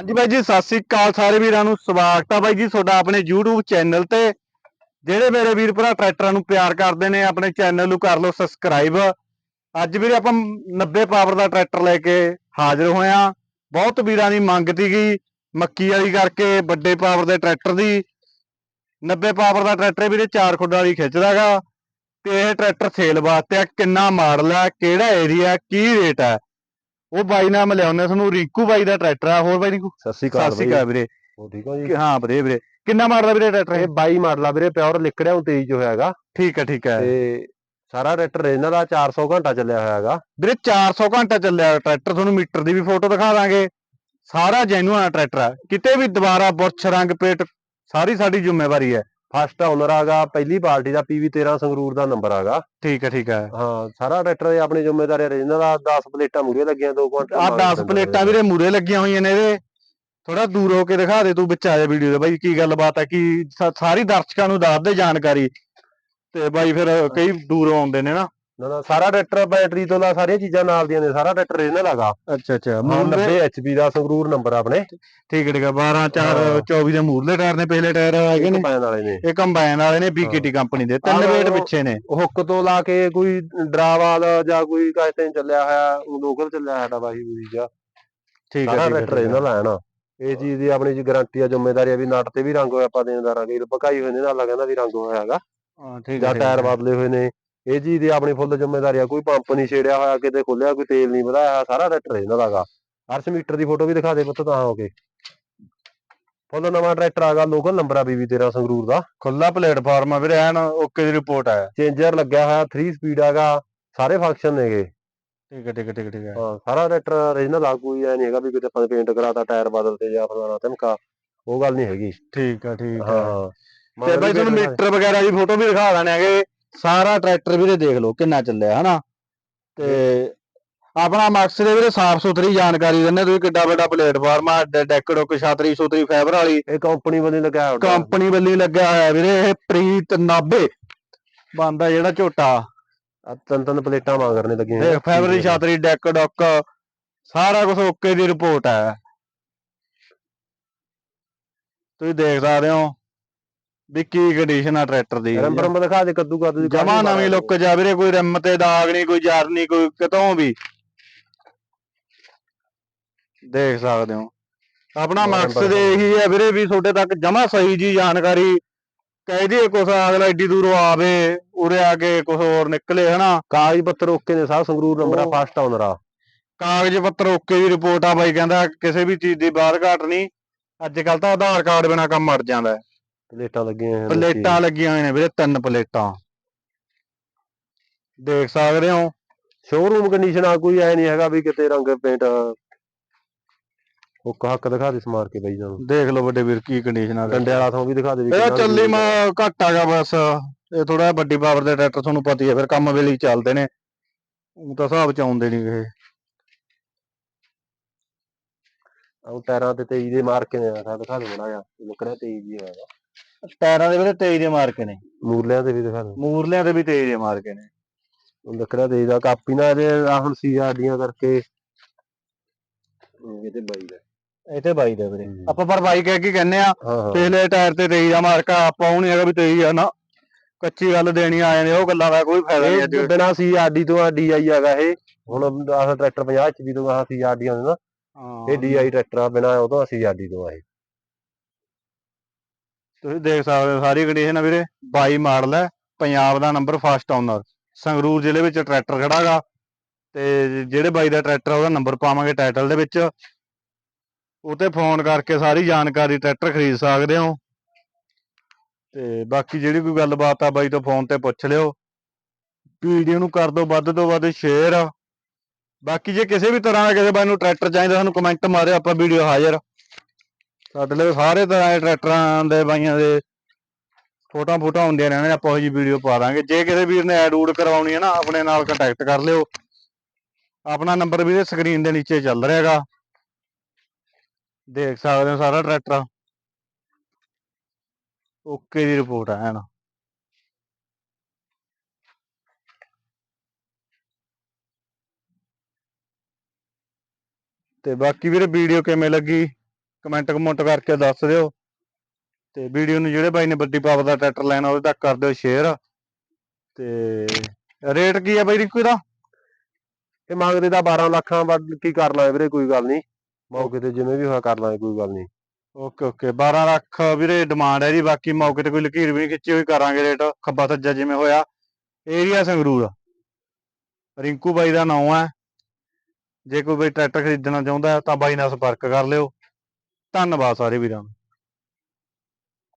ਹਾਂਜੀ ਬਾਈ ਜੀ, ਸਤਿ ਸ੍ਰੀ ਅਕਾਲ ਸਾਰੇ ਵੀਰਾਂ ਨੂੰ, ਸਵਾਗਤ ਆ ਬਾਈ ਜੀ ਤੁਹਾਡਾ ਆਪਣੇ YouTube ਚੈਨਲ ਤੇ। ਜਿਹੜੇ ਮੇਰੇ ਵੀਰ ਭਰਾ ਟਰੈਕਟਰਾਂ ਨੂੰ ਪਿਆਰ ਕਰਦੇ ਨੇ, ਆਪਣੇ ਚੈਨਲ ਨੂੰ ਕਰ ਲਓ ਸਬਸਕ੍ਰਾਈਬ। ਅੱਜ ਵੀਰੇ ਆਪਾਂ 90 ਪਾਵਰ ਦਾ ਟਰੈਕਟਰ ਲੈ ਕੇ ਹਾਜ਼ਰ ਹੋਏ ਆ। ਬਹੁਤ ਵੀਰਾਂ ਦੀ ਮੰਗ ਸੀਗੀ ਮੱਕੀ ਵਾਲੀ ਕਰਕੇ, ਵੱਡੇ ਪਾਵਰ ਦੇ ਟਰੈਕਟਰ ਦੀ। 90 ਪਾਵਰ ਦਾ ਟਰੈਕਟਰ ਵੀਰੇ ਚਾਰ ਖੁੱਡ ਵਾਲੀ ਖਿੱਚਦਾਗਾ। ਤੇ ਇਹ ਟਰੈਕਟਰ ਸੇਲ ਵਾਸਤੇ ਆ, ਕਿੰਨਾ ਮਾਡਲ ਆ, ਕਿਹੜਾ ਏਰੀਆ ਕੀ ਰੇਟ ਆ? ਉਹ ਬਾਈ ਨਾਲ ਮਿਲਾਉਂਦੇ ਤੁਹਾਨੂੰ ਰਿੰਕੂ ਬਾਈ ਦਾ ਟਰੈਕਟਰ ਆ ਹੋਰ ਬਾਈ ਰਿੰਕੂ ਸਤਿ ਸ਼੍ਰੀ ਸਤਿ ਅਕਾਲ ਸ਼੍ਰੀ ਬਾਈ। ਅਕਾਲ ਵੀਰੇ। ਹੋ ਠੀਕ ਹੋ ਜੀ? ਕਿ ਹਾਂ ਵੀਰੇ ਵੀਰੇ। ਕਿੰਨਾ ਮਾਰਦਾ ਵੀਰੇ ਟਰੈਕਟਰ ਇਹ? ਇਹ 22 ਮਾਡਲ ਆ ਵੀਰੇ ਪਿਓਰ ਲਿਕੜਿਆ 23 ਚ ਹੋਇਆਗਾ ਠੀਕ ਹੈ ਠੀਕ ਹੈ। ਤੇ ਸਾਰਾ ਟਰੈਕਟਰ ਇਹਨਾਂ ਦਾ 400 ਘੰਟਾ ਚੱਲਿਆ ਹੋਇਆਗਾ ਵੀਰੇ 400 ਘੰਟਾ ਚੱਲਿਆ ਟਰੈਕਟਰ ਤੁਹਾਨੂੰ ਮੀਟਰ ਦੀ ਵੀ ਫੋਟੋ ਦਿਖਾ ਦਾਂਗੇ। ਸਾਰਾ ਜੈਨੂਅਨ ਟਰੈਕਟਰ ਆ। ਕਿਤੇ ਵੀ ਦੁਬਾਰਾ ਬੁਰਛ ਰੰਗ ਪੇਟ ਸਾਰੀ ਸਾਡੀ ਜ਼ਿੰਮੇਵਾਰੀ ਹੈ। ਫਸਟ ਓਨਰ ਆਗਾ ਪਹਿਲੀ ਪਾਰਟੀ ਦਾ PV 13 ਸੰਗਰੂਰ ਦਾ ਨੰਬਰ ਆਗਾ। ਠੀਕ ਹੈ ਠੀਕ ਹੈ। ਹਾਂ ਸਾਰਾ ਟਰੈਕਟਰ ਇਹ ਆਪਣੀ ਜ਼ਿੰਮੇਵਾਰੀ ਹੈ ਇਹਨਾਂ ਦਾ 10 ਪਲੇਟਾਂ ਮੂਰੇ ਲੱਗੀਆਂ 2 ਕੁਆਂਟਲ ਆ 10 ਪਲੇਟਾਂ ਵੀਰੇ ਮੂਰੇ ਲੱਗੀਆਂ ਹੋਈਆਂ ਨੇ ਇਹਦੇ। ਥੋੜਾ ਦੂਰ ਹੋ ਕੇ ਦਿਖਾ ਦੇ ਤੂੰ ਵਿੱਚ ਆ ਜਾ ਵੀਡੀਓ ਦੇ ਬਾਈ ਕੀ ਗੱਲਬਾਤ ਹੈ ਕੀ ਸਾਰੀ ਦਰਸ਼ਕਾਂ ਨੂੰ ਦੱਸ ਦੇ ਜਾਣਕਾਰੀ। ਤੇ ਬਾਈ ਫਿਰ ਕਈ ਦੂਰੋਂ ਆਉਂਦੇ ਨੇ ਨਾ। ਨਾ ਨਾ ਸਾਰਾ ਟਰੈਕਟਰ ਬੈਟਰੀ ਤੋਂ ਲਾ ਸਾਰੀਆਂ ਚੀਜ਼ਾਂ ਨਾਲ ਦੀਆਂ ਨੇ ਸਾਰਾ ਟਰੈਕਟਰ ਇਹਨਾਂ ਲਗਾ ਅੱਛਾ ਅੱਛਾ ਹਾਂ ਮੂਰਲੇ 90 HP ਦਾ ਸੰਗਰੂਰ ਨੰਬਰ ਆਪਣੇ। ਠੀਕ ਠੀਕ ਹੈ 12 4 ਹਾਂ। 24 ਦੇ ਮੂਰਲੇ ਟਾਇਰ ਨੇ ਪਹਿਲੇ ਟਾਇਰ ਹੈਗੇ ਨੇ। ਪੈਣ ਵਾਲੇ ਨੇ। ਇਹ ਕੰਬਾਈਨ ਵਾਲੇ ਨੇ BKT ਕੰਪਨੀ ਦੇ ਤਿੰਨ ਵੇਟ ਪਿੱਛੇ ਨੇ। ਹੁੱਕ ਤੋਂ ਲਾ ਕੇ ਕੋਈ ਡਰਾਵਾਲ ਜਾਂ ਕੋਈ ਕਾਇਤੇ ਚੱਲਿਆ ਹੋਇਆ ਉਹ ਲੋਕਲ ਚੱਲਿਆ ਸਾਡਾ ਬਾਈ ਬੂਈ ਜਾਂ ਠੀਕ ਹੈ ਸਾਰਾ ਟਰੈਕਟਰ ਇਹਨਾਂ ਲੈਣਾ ਇਹ ਚੀਜ਼ ਦੀ ਆਪਣੀ ਜੀ ਗਾਰੰਟੀ ਆ ਜ਼ਿੰਮੇਵਾਰੀ ਆ ਵੀ ਨਟ ਤੇ ਵੀ ਰੰਗ ਹੋਇਆ ਆਪਾਂ ਦੇਣਦਾਰਾਂਗੇ ਪਕਾਈ ਹੋਏ ਨੇ ਨਾਲ ਕਹਿੰਦਾ ਵੀ ਰੰਗ ਹੋਇਆ ਹੈਗਾ। ਹਾਂ ਠੀਕ ਹੈ ਜਾਂ ਠੀਕ ਹੈ। ਟਾਇਰ ਬਦਲੇ ਹੋਏ ਨੇ। ਇਹ ਚੀਜ਼ ਦੀ ਆਪਣੀ ਫੁੱਲ ਜ਼ਿੰਮੇਵਾਰੀ ਆ ਕੋਈ ਪੰਪ ਨਹੀਂ ਛੇੜਿਆ ਹੋਇਆ ਕਿਤੇ ਖੁੱਲਿਆ ਕੋਈ ਤੇਲ ਨਹੀਂ ਵਧਾਇਆ ਹੋਇਆ, ਸਾਰਾ ਟਰੈਕਟਰ ਇਹਨਾਂ ਦਾਗਾ ਹਰਸ਼ ਮੀਟਰ ਦੀ ਫੋਟੋ ਵੀ ਦਿਖਾ ਦੇ ਪੁੱਤ ਤਾਂ ਹੋ ਕੇ। ਫੁੱਲ ਨਵਾਂ ਟਰੈਕਟਰ ਆਗਾ ਲੋਕਲ ਨੰਬਰ ਆ ਬੀਬੀ 13 ਸੰਗਰੂਰ ਦਾ। ਖੁੱਲਾ ਪਲੇਟਫਾਰਮ ਆ ਵੀਰੇ ਐਨ ਓਕੇ ਦੀ ਰਿਪੋਰਟ ਆ ਚੇਂਜਰ ਲੱਗਿਆ ਹੋਇਆ 3 ਸਪੀਡ ਆਗਾ ਸਾਰੇ ਫੰਕਸ਼ਨ ਨੇਗੇ ਠੀਕ ਹੈ ਠੀਕ ਹੈ ਠੀਕ ਹੈ ਠੀਕ ਹੈ। ਹਾਂ ਸਾਰਾ ਟਰੈਕਟਰ ਓਰੀਜਨਲ ਆ ਕੋਈ ਐ ਨਹੀਂ ਹੈਗਾ ਵੀ ਕਿਤੇ ਆਪਾਂ ਪੇਂਟ ਕਰਾਤਾ ਟਾਇਰ ਬਦਲਤੇ ਜਾਂ ਫਲਾਣਾ ਧਮਕਾ ਉਹ ਗੱਲ ਨਹੀਂ ਹੈਗੀ। ਠੀਕ ਹੈ ਠੀਕ ਹਾਂ ਹੈ। ਹਾਂ। ਤੇ ਬਾਈ ਤੁਹਾਨੂੰ ਮੀਟਰ ਵਗੈਰਾ ਦੀ ਫੋਟੋ ਵੀ ਦਿਖਾ ਦੇਣੇ ਹੈਗੇ। ਸਾਰਾ ਟਰੈਕਟਰ ਵੀਰੇ ਦੇਖ ਲਓ ਕਿੰਨਾ ਚੱਲਿਆ ਹਨਾ? ਤੇ ਆਪਣਾ ਮਕਸਦ ਹੈ ਵੀਰੇ ਸਾਫ਼ ਸੁਥਰੀ ਜਾਣਕਾਰੀ ਦਿੰਨੇ ਤੁਸੀਂ ਕਿੱਡਾ ਵੱਡਾ ਪਲੇਟਫਾਰਮ ਆ ਡੈਕ ਡੁੱਕ ਛਾਤਰੀ ਛੁਤਰੀ ਫਾਈਬਰ ਵਾਲੀ। ਇਹ ਕੰਪਨੀ ਬੰਦੇ ਲਗਾਇਆ ਹੋਇਆ। ਕੰਪਨੀ ਵੱਲੋਂ ਲੱਗਿਆ ਹੋਇਆ ਵੀਰੇ ਇਹ ਪ੍ਰੀਤ 90 ਬੰਦਾ ਜਿਹੜਾ ਝੋਟਾ। ਤਿੰਨ ਤਿੰਨ ਪਲੇਟਾਂ ਵਾਂਗਰ ਨੇ ਲੱਗੀਆਂ। ਤੇ ਫਾਈਬਰ ਦੀ ਛਾਤਰੀ ਡੈਕ ਡੁੱਕ ਸਾਰਾ ਕੁਝ ਓਕੇ ਦੀ ਰਿਪੋਰਟ ਹੈ ਤੁਸੀਂ ਦੇਖ ਸਕਦੇ ਹੋ। ਵੀ ਕੀ ਕੰਡੀਸ਼ਨ ਆ ਟਰੈਕਟਰ ਦੀ। ਰੰਬਰ ਰੰਬਰ ਦਿਖਾ ਦੇ ਕੱਦੂ ਕੱਦੂ ਦੀ ਜਮਾ ਨਵੀਂ ਲੁੱਕ ਜਾ ਵੀਰੇ ਕੋਈ ਰਿਮ ਤੇ ਦਾਗ ਨਹੀਂ ਕੋਈ ਜਰ ਨਹੀਂ ਕੋਈ ਕਿਤੋਂ ਵੀ। ਦੇਖ ਸਕਦੇ ਹੋ। ਆਪਣਾ ਮਕਸਦ ਇਹੀ ਹੈ ਵੀਰੇ ਵੀ ਤੁਹਾਡੇ ਤੱਕ ਜਮਾ ਸਹੀ ਜੀ ਜਾਣਕਾਰੀ ਕਹਿ ਦਈਏ ਕੁਛ ਅਗਲਾ ਏਡੀ ਦੂਰੋਂ ਆਵੇ ਉਰੇ ਆ ਕੇ ਕੁਛ ਹੋਰ ਨਿਕਲੇ ਹਨਾ। ਕਾਗਜ਼ ਪੱਤਰ ਓਕੇ ਨੇ ਸਾਹ ਸੰਗਰੂਰ ਨੰਬਰ ਆ ਫਸਟ ਓਨਰ ਆ। ਕਾਗਜ਼ ਪੱਤਰ ਓਕੇ ਦੀ ਰਿਪੋਰਟ ਆ ਬਾਈ ਕਹਿੰਦਾ ਕਿਸੇ ਵੀ ਚੀਜ਼ ਦੀ ਬਾਹਰ ਘਾਟ ਨਹੀਂ ਅੱਜ ਕੱਲ ਤਾਂ ਆਧਾਰ ਕਾਰਡ ਬਿਨਾ ਕੰਮ ਅੜ ਜਾਂਦਾ। ਹੈ। ਪਲੇਟਾਂ ਲੱਗੀਆਂ ਹੋਈਆਂ ਨੇ ਪਲੇਟਾਂ ਲੱਗੀਆਂ ਹੋਈਆਂ ਨੇ ਵੀਰੇ ਤਿੰਨ ਪਲੇਟਾਂ। ਦੇਖ ਸਕਦੇ ਹੋ? ਸ਼ੋਰੂਮ ਕੰਡੀਸ਼ਨ ਆ ਕੋਈ ਐ ਨਹੀਂ ਹੈਗਾ ਵੀ ਕਿਤੇ ਰੰਗ ਪੇਂਟ ਹੁੱਕ ਹੱਕ ਦਿਖਾ ਦੇ ਸਮਾਰ ਕੇ ਬਾਈ ਜਾਨੂੰ। ਦੇਖ ਲਓ ਵੱਡੇ ਵੀਰ ਕੀ ਕੰਡੀਸ਼ਨ ਆ ਡੰਡੇ ਵਾਲਾ ਥੋਂ ਵੀ ਦਿਖਾ ਦੇ ਵੀ ਕਿੰਨਾ ਚੱਲੀ ਮਾ। ਘੱਟ ਆਗਾ ਬਸ। ਇਹ ਥੋੜਾ ਵੱਡੀ ਪਾਵਰ ਦੇ ਟਰੈਕਟਰ ਤੁਹਾਨੂੰ ਪਤਾ ਹੀ ਹੈ ਫਿਰ ਕੰਮ ਵੇਲੇ ਹੀ ਚੱਲਦੇ ਨੇ। ਉਹ ਤਾਂ ਹਿਸਾਬ ਚ ਆਉਂਦੇ ਨਹੀਂ ਇਹ। ਉਹ ਟਾਇਰਾਂ ਤੇ 23 ਦੇ ਮਾਰ ਕੇ ਨੇ ਆ ਦਿਖਾ ਦੇ ਬੜਾ ਆ ਲੱਕੜਾ 23 ਦੀ ਹੋਇਆ ਟਾਇਰਾਂ ਦੇ ਵੀਰੇ ਤੇਜ਼ ਦੇ ਮਾਰ ਕੇ ਨੇ। ਮੂਰਲਿਆਂ ਤੇ ਵੀ ਦਿਖਾ ਦੇ ਮੂਰਲਿਆਂ ਦੇ ਵੀ ਤੇਜ਼ ਦੇ ਮਾਰ ਕੇ ਨੇ। ਉਹ ਲੱਕੜਾ 23 ਦਾ ਕਾਪੀ ਨਾ ਇਹਦੇ ਆ ਹੁਣ ਸੀਆਰਡੀਆਂ ਕਰਕੇ। ਇਹਦੇ ਬਾਈ ਦਾ। ਇਹ ਤੇ ਬਾਈ ਦੇ ਵੀਰੇ। ਆਪਾਂ ਪਰ ਬਾਈ ਕਹਿ ਕੇ ਕਹਿੰਨੇ ਆ ਪਿਛਲੇ ਟਾਇਰ ਤੇ ਤੇਜ਼ ਦਾ ਮਾਰਕਾ ਆਪਾਂ ਉਹ ਨਹੀਂ ਹੈਗਾ ਵੀ ਤੇਜ਼ ਆ ਨਾ। ਕੱਚੀ ਗੱਲ ਦੇਣੀ ਆ ਜਾਂਦੇ ਉਹ ਗੱਲਾਂ ਦਾ ਕੋਈ ਫਾਇਦਾ ਨਹੀਂ ਅੱਜ। ਬਿਨਾ ਸੀਆਰਡੀ ਤੋਂ ਆ ਡੀਆਈ ਹੈਗਾ ਇਹ ਹੁਣ ਆਹ ਟਰੈਕਟਰ 50 ਐਚਪੀ ਤੋਂ ਆਹ ਸੀਆਰਡੀ ਆਉਂਦੇ ਨਾ। ਇਹ ਡੀਆਈ ਟਰੈਕਟਰ ਆ ਬਿਨਾ ਉਹ ਤੋਂ ਸੀਆਰਡੀ ਤੋਂ ਆ ਇਹ। ਤੁਸੀਂ ਦੇਖ ਸਕਦੇ ਹੋ ਸਾਰੀ ਕੰਡੀਸ਼ਨ ਆ ਵੀਰੇ। 22 ਮਾਡਲ ਹੈ, ਪੰਜਾਬ ਦਾ ਨੰਬਰ ਫਸਟ ਓਨਰ ਸੰਗਰੂਰ ਜ਼ਿਲ੍ਹੇ ਵਿੱਚ ਟਰੈਕਟਰ ਖੜਾਗਾ ਤੇ ਜਿਹੜੇ ਬਾਈ ਦਾ ਟਰੈਕਟਰ ਉਹਦਾ ਨੰਬਰ ਪਾਵਾਂਗੇ ਟਾਈਟਲ ਦੇ ਵਿੱਚ। ਉਹ ਤੇ ਫੋਨ ਕਰਕੇ ਸਾਰੀ ਜਾਣਕਾਰੀ ਟਰੈਕਟਰ ਖਰੀਦ ਸਕਦੇ ਹੋ। ਤੇ ਬਾਕੀ ਜਿਹੜੀ ਕੋਈ ਗੱਲਬਾਤ ਆ, ਬਾਈ ਤੋਂ ਫੋਨ ਤੇ ਪੁੱਛ ਲਿਓ। ਵੀਡੀਓ ਨੂੰ ਕਰ ਦਿਓ, ਵੱਧ ਤੋਂ ਵੱਧ ਸ਼ੇਅਰ ਬਾਕੀ ਜੇ ਕਿਸੇ ਵੀ ਤਰ੍ਹਾਂ ਦਾ ਕਿਸੇ ਬਾਈ ਨੂੰ ਟਰੈਕਟਰ ਚਾਹੀਦਾ, ਸਾਨੂੰ ਕਮੈਂਟ ਮਾਰਿਓ, ਆਪਾਂ ਵੀਡੀਓ ਹਾਜ਼ਰ। ਸਾਡੇ ਲਈ ਸਾਰੇ ਤਰ੍ਹਾਂ ਦੇ ਟਰੈਕਟਰਾਂ ਦੇ ਬਾਈਆਂ ਦੇ ਫੋਟੋਆਂ ਫੋਟੋਆਂ ਹੁੰਦੀਆਂ ਰਹਿਣੇ ਆਪਾਂ ਉਹ ਜੀ ਵੀਡੀਓ ਪਾ ਦਾਂਗੇ। ਜੇ ਕਿਸੇ ਵੀਰ ਨੇ ਐਡ ਊਡ ਕਰਵਾਉਣੀ ਹੈ ਨਾ, ਆਪਣੇ ਨਾਲ ਕੰਟੈਕਟ ਕਰ ਲਿਓ। ਆਪਣਾ ਨੰਬਰ ਵੀ ਸਕਰੀਨ ਦੇ ਨੀਚੇ ਚੱਲ ਰਿਹਾ ਦੇਖ ਸਕਦੇ ਹੋ ਸਾਰਾ ਟਰੈਕਟਰ। ਓਕੇ ਦੀ ਰਿਪੋਰਟ ਹੈ ਨਾ ਤੇ ਬਾਕੀ ਵੀਰੇ ਵੀਡੀਓ ਕਿਵੇਂ ਲੱਗੀ? ਕਮੈਂਟ ਕਮੈਂਟ ਕਰਕੇ ਦੱਸ ਦਿਓ। ਤੇ ਵੀਡੀਓ ਨੂੰ ਜਿਹੜੇ ਬਾਈ ਨੇ ਵੱਡੀ ਪਾਵਰ ਦਾ ਟਰੈਕਟਰ ਲੈਣਾ ਉਹਦੇ ਤੱਕ ਕਰ ਦਿਓ ਸ਼ੇਅਰ ਤੇ ਰੇਟ ਕੀ ਆ ਬਾਈ ਰਿੰਕੂ ਦਾ ਇਹ ਮੰਗਦੇ ਤਾਂ 12 ਲੱਖਾਂ ਵੱਧ ਕੀ ਕਰ ਲਾਂਗੇ ਵੀਰੇ ਕੋਈ ਗੱਲ ਨਹੀਂ। ਮੌਕੇ ਤੇ ਜਿਵੇਂ ਵੀ ਹੋਇਆ ਕਰ ਲਾਂਗੇ ਕੋਈ ਗੱਲ ਨਹੀਂ। ਓਕੇ ਓਕੇ 12 ਲੱਖ ਵੀਰੇ ਡਿਮਾਂਡ ਹੈ ਜੀ ਬਾਕੀ ਮੌਕੇ ਤੇ ਕੋਈ ਲਕੀਰ ਵੀ ਨਹੀਂ ਖਿੱਚੀ ਹੋਈ ਕਰਾਂਗੇ ਰੇਟ ਖੱਬਾ ਸੱਜਾ ਜਿਵੇਂ ਹੋਇਆ। ਏਰੀਆ ਸੰਗਰੂਰ। ਰਿੰਕੂ ਬਾਈ ਦਾ ਨਾਮ ਹੈ। ਜੇ ਕੋਈ ਬਾਈ ਟਰੈਕਟਰ ਖਰੀਦਣਾ ਚਾਹੁੰਦਾ ਤਾਂ ਬਾਈ ਨਾਲ ਸੰਪਰਕ ਕਰ ਲਿਓ। ਧੰਨਵਾਦ ਸਾਰੇ ਵੀਰਾਂ ਨੂੰ